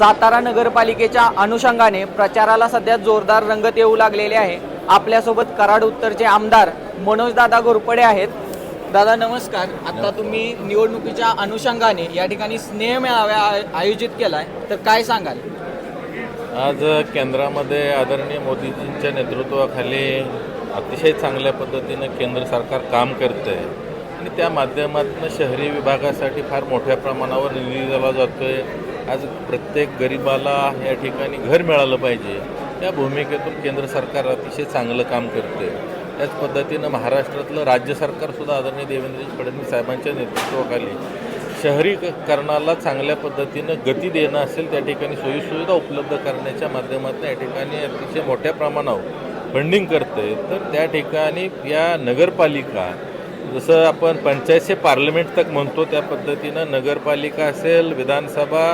सातारा नगरपालिकेच्या अनुषंगाने प्रचाराला सध्या जोरदार रंगत येऊ लागलेले आहे. आपल्यासोबत कराड उत्तरचे आमदार मनोजदादा घोरपडे आहेत. दादा नमस्कार. आता तुम्ही निवडणुकीच्या अनुषंगाने या ठिकाणी स्नेह मेळावा आय- आयोजित केलाय. तर काय सांगाल? आज केंद्रामध्ये आदरणीय मोदीजींच्या नेतृत्वाखाली अतिशय चांगल्या पद्धतीनं केंद्र सरकार काम करतं आहे आणि त्या माध्यमातून शहरी विभागासाठी फार मोठ्या प्रमाणावर निधी दिला जातो आहे आज प्रत्येक गरिबाला या ठिकाणी घर मिळालं पाहिजे. या भूमिकेतून केंद्र सरकार अतिशय चांगलं काम करते त्याच पद्धतीनं महाराष्ट्रातलं राज्य सरकारसुद्धा आदरणीय देवेंद्रजी फडणवीस साहेबांच्या नेतृत्वाखाली शहरीकरणाला चांगल्या पद्धतीनं गती देणं असेल त्या ठिकाणी सोयीसुविधा उपलब्ध करण्याच्या माध्यमातून या ठिकाणी अतिशय मोठ्या प्रमाणावर फंडिंग करते तर त्या ठिकाणी या नगरपालिका जसं आपण पंचायत पार्लमेंट तक म्हणतो त्या पद्धतीनं नगरपालिका असेल विधानसभा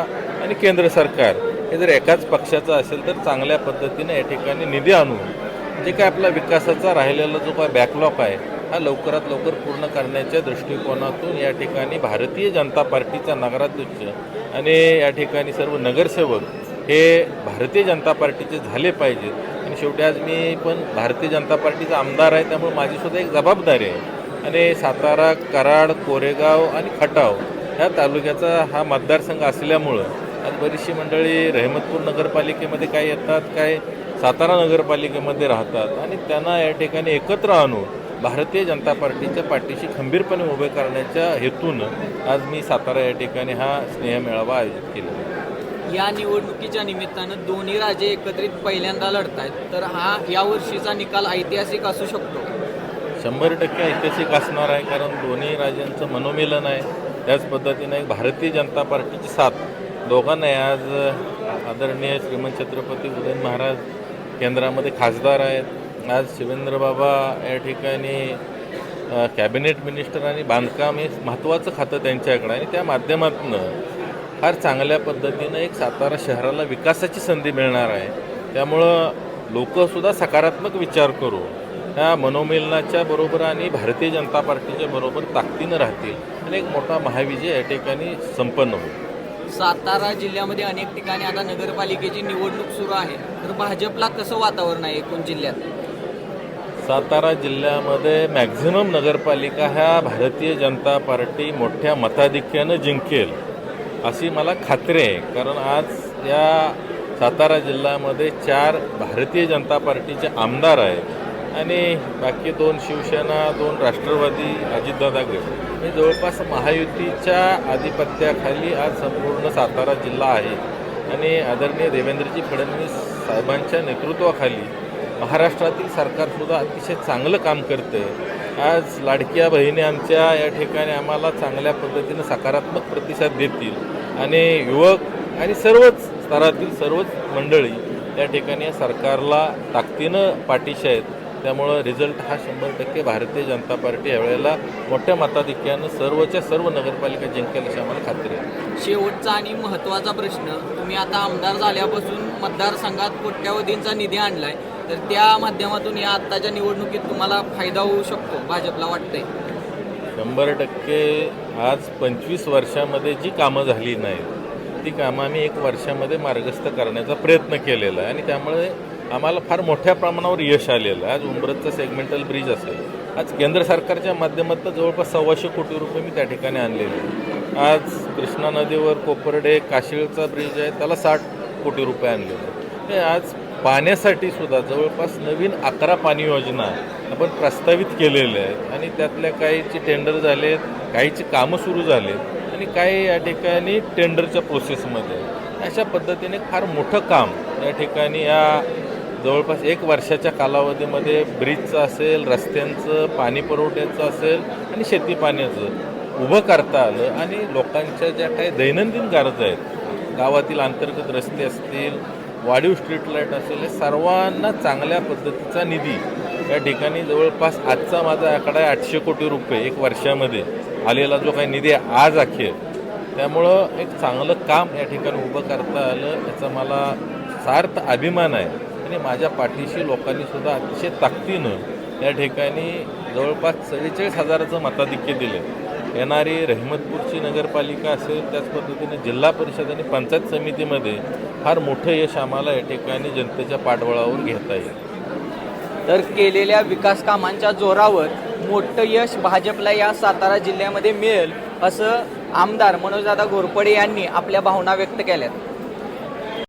आणि केंद्र सरकार हे जर एकाच पक्षाचं असेल तर चांगल्या पद्धतीनं या ठिकाणी निधी आणून जे काय आपला विकासाचा राहिलेला जो काय बॅकलॉग आहे हा लवकरात लवकर पूर्ण करण्याच्या दृष्टिकोनातून या ठिकाणी भारतीय जनता पार्टीचा नगराध्यक्ष आणि या ठिकाणी सर्व नगरसेवक हे भारतीय जनता पार्टीचे झाले पाहिजेत. आणि शेवटी आज मी पण भारतीय जनता पार्टीचा आमदार आहे त्यामुळे माझीसुद्धा एक जबाबदारी आहे. आणि सातारा कराड कोरेगाव आणि खटाव ह्या तालुक्याचा हा मतदारसंघ असल्यामुळं आज बरीचशी मंडळी रहमतपूर नगरपालिकेमध्ये काय येतात काय सातारा नगरपालिकेमध्ये राहतात आणि त्यांना या ठिकाणी एकत्र आणून भारतीय जनता पार्टीच्या पाठीशी खंबीरपणे उभे करण्याच्या हेतून आज मी सातारा या ठिकाणी हा स्नेह मेळावा आयोजित आहे. या निवडणुकीच्या निमित्तानं दोन्ही राजे एकत्रित पहिल्यांदा लढत आहेत तर हा या वर्षीचा निकाल ऐतिहासिक असू शकतो. शंभर टक्के ऐतिहासिक असणार आहे कारण दोन्ही राज्यांचं मनोमिलन आहे. त्याच पद्धतीनं भारतीय जनता पार्टीची साथ दोघांनाही आज आदरणीय श्रीमंत छत्रपती उदयन महाराज केंद्रामध्ये खासदार आहेत. आज शिवेंद्र बाबा या ठिकाणी कॅबिनेट मिनिस्टर आणि बांधकाम हे महत्त्वाचं खातं त्यांच्याकडे आणि त्या माध्यमातून फार चांगल्या पद्धतीनं एक सातारा शहराला विकासाची संधी मिळणार आहे. त्यामुळं लोकसुद्धा सकारात्मक विचार करू. ह्या मनोमिलनाच्या बरोबर आणि भारतीय जनता पार्टीच्या बरोबर ताकदीनं राहतील. आणि एक मोठा महाविजय या ठिकाणी संपन्न होईल. सातारा जिल्ह्यामध्ये अनेक ठिकाणी आता नगरपालिकेची निवडणूक सुरू आहे. तर भाजपला कसं वातावरण आहे एकूण जिल्ह्यात? सातारा जिल्ह्यामध्ये मॅक्झिमम नगरपालिका ह्या भारतीय जनता पार्टी मोठ्या मताधिक्यानं जिंकेल अशी मला खात्री आहे. कारण आज या सातारा जिल्ह्यामध्ये चार भारतीय जनता पार्टीचे आमदार आहेत. आणि बाकी दोन शिवसेना दोन राष्ट्रवादी अजितदादा गट. हे जवळपास महायुतीच्या आधिपत्याखाली आज संपूर्ण सातारा जिल्हा आहे. आणि आदरणीय देवेंद्रजी फडणवीस साहेबांच्या नेतृत्वाखाली महाराष्ट्रातील सरकारसुद्धा अतिशय चांगलं काम करतं. आहे आज लाडक्या बहिणी आमच्या या ठिकाणी आम्हाला चांगल्या पद्धतीनं सकारात्मक प्रतिसाद देतील. आणि युवक आणि सर्वच स्तरातील सर्वच मंडळी या ठिकाणी सरकारला ताकदीनं पाठीशी आहेत. त्यामुळं रिझल्ट हा शंभर टक्के भारतीय जनता पार्टी यावेळेला मोठ्या मताधिक्यानं सर्वच्या सर्व नगरपालिका जिंकेल अशी आम्हाला खात्री आहे. शेवटचा आणि महत्त्वाचा प्रश्न तुम्ही आता आमदार झाल्यापासून मतदारसंघात कोट्यावधींचा निधी आणलाय तर त्या माध्यमातून या आत्ताच्या निवडणुकीत तुम्हाला फायदा होऊ शकतो भाजपला वाटतंय. शंभर टक्के आज पंचवीस वर्षामध्ये जी कामं झाली नाहीत ती कामं आम्ही एक वर्षामध्ये मार्गस्थ करण्याचा प्रयत्न केलेला आहे आणि त्यामुळे आम्हाला फार मोठ्या प्रमाणावर यश आलेलं आहे. आज उंबरतचा सेगमेंटल ब्रिज असेल. आज केंद्र सरकारच्या माध्यमातून जवळपास सव्वाशे कोटी रुपये मी त्या ठिकाणी आणलेले आज कृष्णा नदीवर कोपर्डे काशीळचा ब्रिज आहे त्याला साठ कोटी रुपये आणलेले हे आज पाण्यासाठी सुद्धा जवळपास नवीन अकरा पाणी योजना आपण प्रस्तावित केलेल्या आहेत. आणि त्यातल्या काहीचे टेंडर झालेत काहीची कामं सुरू झालेत. आणि काही या ठिकाणी टेंडरच्या प्रोसेसमध्ये अशा पद्धतीने फार मोठं काम या ठिकाणी या जवळपास एक वर्षाच्या कालावधीमध्ये ब्रिजचं असेल रस्त्यांचं पाणी पुरवठ्याचं असेल आणि शेती पाण्याचं उभं करता आलं आणि लोकांच्या ज्या काही दैनंदिन गरजा आहेत गावातील अंतर्गत रस्ते असतील वाढीव स्ट्रीट लाइट असेल हे सर्वांना चांगल्या पद्धतीचा निधी या ठिकाणी जवळपास आजचा माझा आकडा आहे आठशे कोटी रुपये एक वर्षामध्ये आलेला जो काही निधी आहे आज अखेर. त्यामुळं एक चांगलं काम या ठिकाणी उभं करता आलं याचा मला सार्थ अभिमान आहे. आणि माझ्या पाठीशी लोकांनी सुद्धा अतिशय ताकदीनं या ठिकाणी जवळपास चव्वेचाळीस हजाराचं मताधिक्य दिलं. येणारी रहमतपूरची नगरपालिका असेल त्याच पद्धतीने जिल्हा परिषद आणि पंचायत समितीमध्ये फार मोठं यश आम्हाला या ठिकाणी जनतेच्या पाठबळावर घेता येईल. तर केलेल्या विकास कामांच्या जोरावर मोठं यश भाजपला या सातारा जिल्ह्यामध्ये मिळेल असं आमदार मनोजदादा घोरपडे यांनी आपल्या भावना व्यक्त केल्यात.